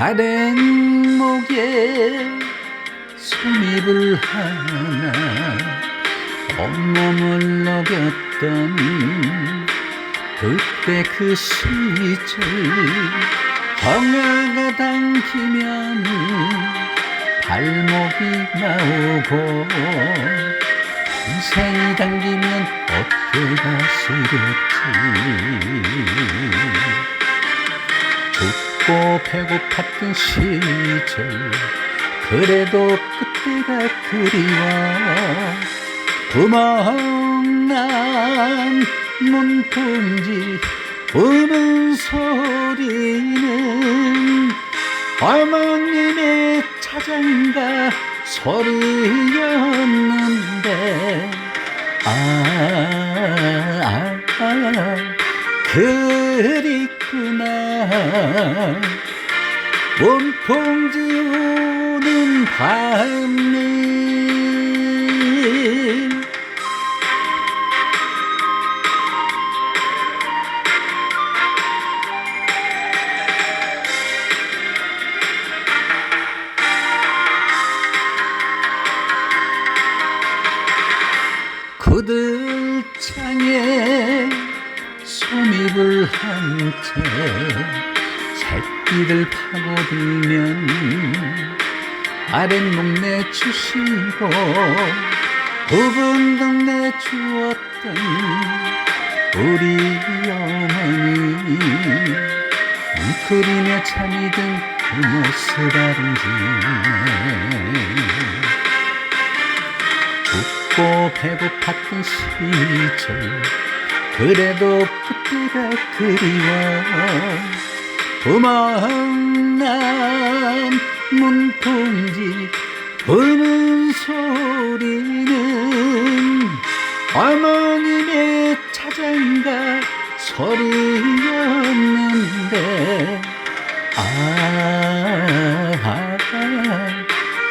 아랫목에 손입을 하나 온몸을 녹였던 그때 그 시절 경야가 당기면 발목이 나오고 인생이 당기면 어깨가 시렵지 춥고 배고팠던 시절. 그래도 그때가 그리워. 구멍난 문풍지 우는 소리는 어머님의 자장가 소리였는데. 아, 아, 아 그립구나. 원풍지 우는 밤이. 그들창에 소입을 한 채 새끼를 파고들면 아랫목 내주시고 부분 등 내주었던 우리 어머니 웅크리며 잠이든 그 모습 아름지네 춥고 배고팠던 시절 그래도 그때가 그리워 구멍난 문풍지 부는 소리는 어머님의 자장가 소리였는데. 아, 아, 아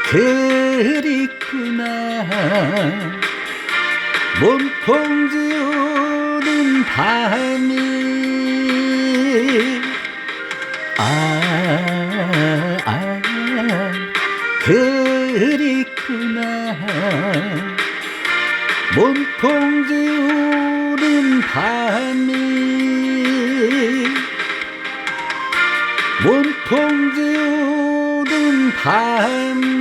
그립구나. 몸통지 우 는 밤이 아, 아, 그립구나. 몸통 지 우는 밤이 몸통 지 우는 밤